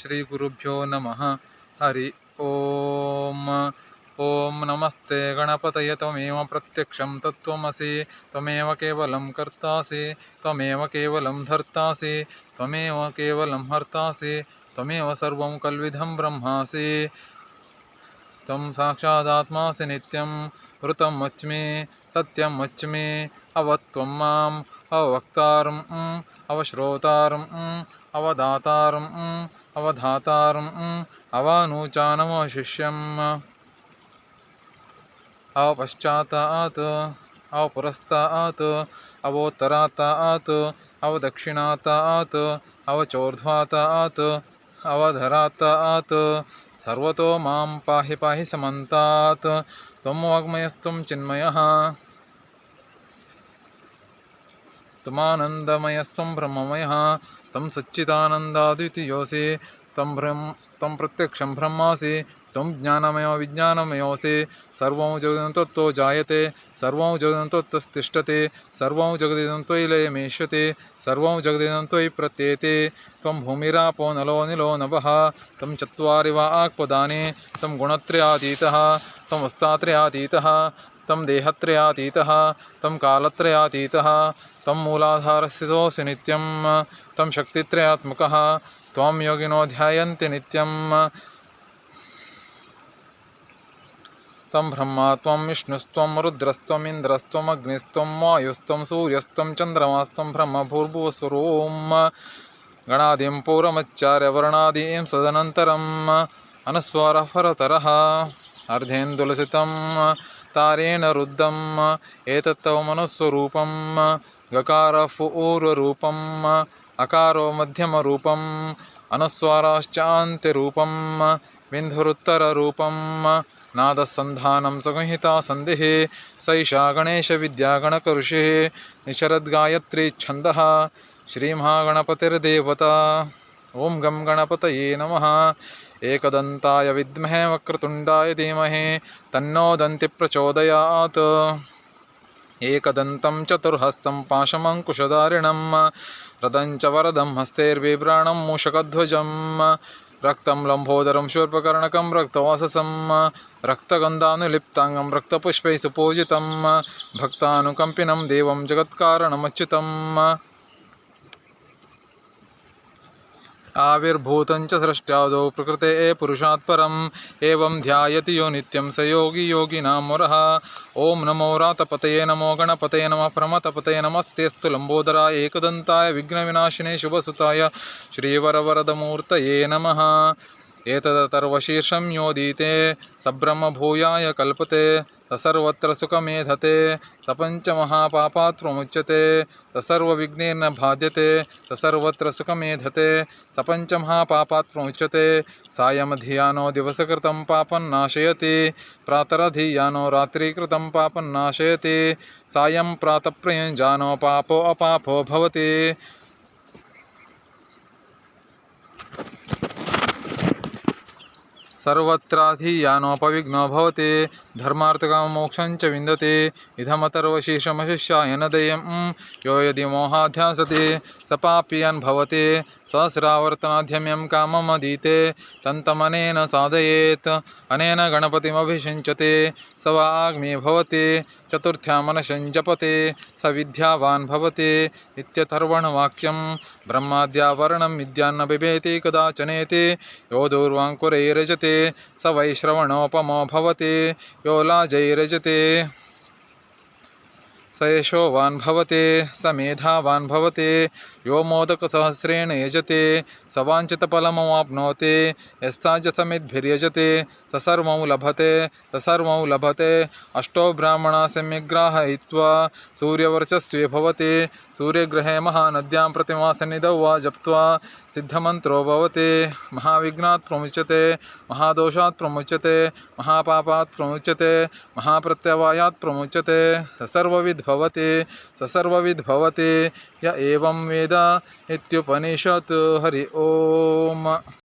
श्रीगुरुभ्यो नमः। हरि ॐ ॐ नमस्ते गणपतये, त्वमेव प्रत्यक्षं तत्त्वमसि, त्वमेव केवलं कर्तासि, त्वमेव केवलं धर्तासि, त्वमेव केवलं हर्तासि, त्वमेव सर्वं कल्विधं ब्रह्मासि। त्वं साक्षादात्मासि नित्यं ऋतं वच्मि सत्यं वच्मि अवत्वं माम् अवदातारम् अवधातारम् अवानूचानमशिष्यम् अवपश्चातात् अवपुरस्तात् अवोत्तरातात् अवदक्षिणातात् अवचोर्ध्वातात् अवधरातात् सर्वतो माँ पाहि पाहि समन्तात्। त्वं वाग्मयस्त्वं चिन्मयः। त्वमानन्दमयस्त्वं ब्रह्ममयः, तं सच्चिदानन्दाद्वितीयोऽसि तं ब्रह्म, तं प्रत्यक्षं ब्रह्मासि त्वं ज्ञानमयो विज्ञानमयोऽसि, सर्वं जगदिदं जायते, सर्वं जगदिदं त्वत्तस्तिष्ठति सर्वं जगदिदं सर्वं जगदिदं त्वयि प्रत्येते त्वं भूमिरापो नलो निलो नभः तं चत्वारि वा आक्पदानि, तं गुणत्रयातीतः, तं वस्तात्रयातीतः, तं देहत्रयातीतः, तं कालत्रयातीतः తం మూలాధారస్థితో నిత్యం తం శక్తిత్రయాత్మక త్వం యోగినో ధ్యాయంతి నిత్యం తం బ్రహ్మ త్వం విష్ణుస్త్వం రుద్రస్త్వమింద్రస్త్వం అగ్నిస్త్వం వాయుస్త్వం సూర్యస్త్వం చంద్రమాస్త్వం బ్రహ్మభూర్భువస్వరూం గణాదిం పూర్వమచ్చార్యవర్ణాదీం సదనంతరం అనుస్వార పరతర అర్ధేందులసితం తారేణ రుద్ధం ఏతత్తవ మనస్వరూపం गकारः ऊर्वरूपम् अकारो मध्यमरूपम् अनुस्वाराश्चान्त्यरूपं बिन्धुरुत्तररूपं नादसन्धानं संहिता सन्धिः, सैषा गणेशविद्यागणकऋषिः निशरद्गायत्री छन्दः, श्रीमहागणपतिर्देवता। ॐ गं गणपतये नमः। एकदन्ताय विद्महे वक्रतुण्डाय धीमहि, तन्नो दन्ति प्रचोदयात् एकदन्तं चतुर्हस्तं पाशमङ्कुशधारिणं रदं च वरदं हस्तैर्बिभ्राणं मूषकध्वजं रक्तं लम्बोदरं शूर्पकर्णकं रक्तवाससं रक्तगन्धानुलिप्ताङ्गं रक्तपुष्पैः सुपूजितं भक्तानुकम्पिनं देवं आविर्भूतं च सृष्ट्यादौ प्रकृते परम्, एवं ध्यायति यो नित्यं स योगी योगिनां वरः ॐ नमो रातपतये नमो गणपतये नमः प्रमतपतये नमस्तेऽस्तु लम्बोदराय एकदन्ताय विघ्नविनाशिने शुभसुताय श्रीवरवरदमूर्तये नमः। एतदतर्वशीर्षं योदीते सब्रह्मभूयाय कल्पते। सर्वत्र सुखमेधते स पञ्चमहापापात्वमुच्यते स सर्वविघ्नेर्न बाध्यते स सर्वत्र सुखमेधते स पञ्चमहापापात्वमुच्यते सायमधियानो दिवसकृतं नाशयति, प्रातरधियानो रात्रिकृतं पापं नाशयति, सायं प्रातःप्रयुञ्जानो पापो अपापो भवति। सर्वत्राधियानोपविघ्नो भवति धर्मार्थकाममोक्षं च विन्दति इदमतर्वशीर्षमशिष्याय न दयं यो यदि मोहाध्यासति, स पापीयन् भवति, सहस्रावर्तनाध्यम्यं काममदीते तन्तमनेन साधयेत्, अनेन गणपतिमभिषिञ्चते, स वाग्मी भवति चतुर्थ्या मनशं जपते, स विद्यावान् भवति इत्यथर्वणवाक्यं ब्रह्माद्यावरणं विद्यान्न बिभेति कदाचनेति, यो दूर्वाङ्कुरैरजते स वैश्रवणोपमो भवति यो लाजैरजते। स यशोवान् स मेधावान् यो मोदकसहस्रेण यजते, स वाञ्छितफलमवाप्नोति यस्ताजसमिद्भिर्यजते स लभते, स सर्वं लभते, अष्टो ब्राह्मणा सम्यग्राहयित्वा सूर्यवर्चस्वे भवति, सूर्यग्रहे महानद्यां प्रतिमासन्निधौ वा जप्त्वा, सिद्धमन्त्रो भवति, महाविघ्नात् प्रमुच्यते, महादोषात् प्रमुच्यते, महापापात् प्रमुच्यते, महाप्रत्यवायात् प्रमुच्यते, स सर्वविद् भवति स सर्वविद् भवति य एवं वेद इत्युपनिषत् हरि ओम्।